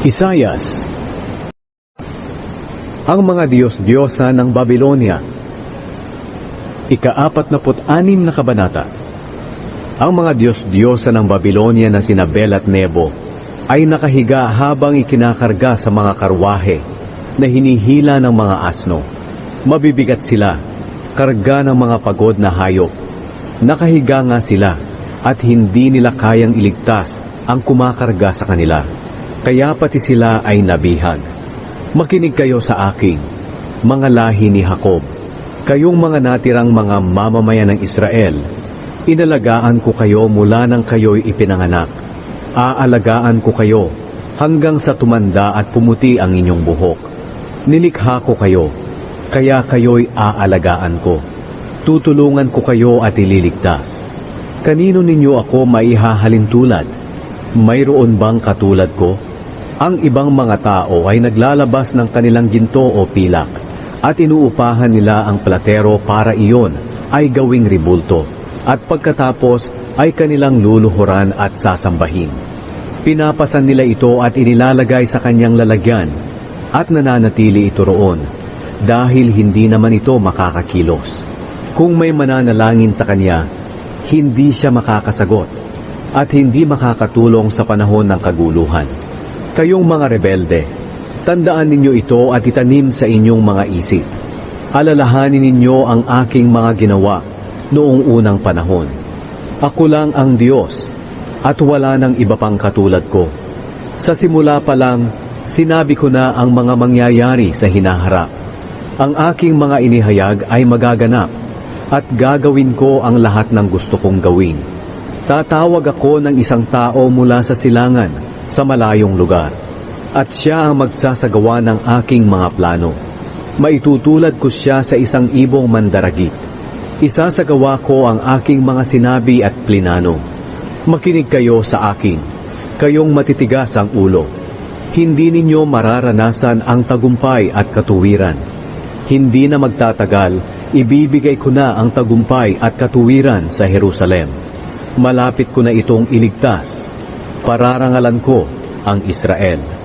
Isayas Ang mga Diyos-Diyosa ng Babylonia Ika-apat na anim na kabanata Ang mga Diyos-Diyosa ng Babylonia na sina Bel at Nebo ay nakahiga habang ikinakarga sa mga karwahe na hinihila ng mga asno. Mabibigat sila, karga ng mga pagod na hayop. Nakahiga nga sila at hindi nila kayang iligtas ang kumakarga sa kanila. Kaya pati sila ay nabihag. Makinig kayo sa aking, mga lahi ni Jacob. Kayong mga natirang mga mamamayan ng Israel, inalagaan ko kayo mula nang kayo'y ipinanganak. Aalagaan ko kayo hanggang sa tumanda at pumuti ang inyong buhok. Nilikha ko kayo, kaya kayo'y aalagaan ko. Tutulungan ko kayo at ililigtas. Kanino ninyo ako maihahalin tulad? Mayroon bang katulad ko? Ang ibang mga tao ay naglalabas ng kanilang ginto o pilak at inuupahan nila ang platero para iyon ay gawing ribulto at pagkatapos ay kanilang luluhuran at sasambahin. Pinapasan nila ito at inilalagay sa kanyang lalagyan at nananatili ito roon dahil hindi naman ito makakakilos. Kung may mananalangin sa kanya, hindi siya makakasagot at hindi makakatulong sa panahon ng kaguluhan. Kayong mga rebelde, tandaan ninyo ito at itanim sa inyong mga isip. Alalahanin ninyo ang aking mga ginawa noong unang panahon. Ako lang ang Diyos at wala nang iba pang katulad ko. Sa simula pa lang, sinabi ko na ang mga mangyayari sa hinaharap. Ang aking mga inihayag ay magaganap at gagawin ko ang lahat ng gusto kong gawin. Tatawag ako ng isang tao mula sa silangan sa malayong lugar at siya ang magsasagawa ng aking mga plano. Maitutulad ko siya sa isang ibong mandaragit. Isasagawa ko ang aking mga sinabi at plinano. Makinig kayo sa akin, kayong matitigas ang ulo. Hindi ninyo mararanasan ang tagumpay at katuwiran. Hindi na magtatagal, ibibigay ko na ang tagumpay at katuwiran sa Jerusalem. Malapit ko na itong iligtas. Pararangalan ko ang Israel.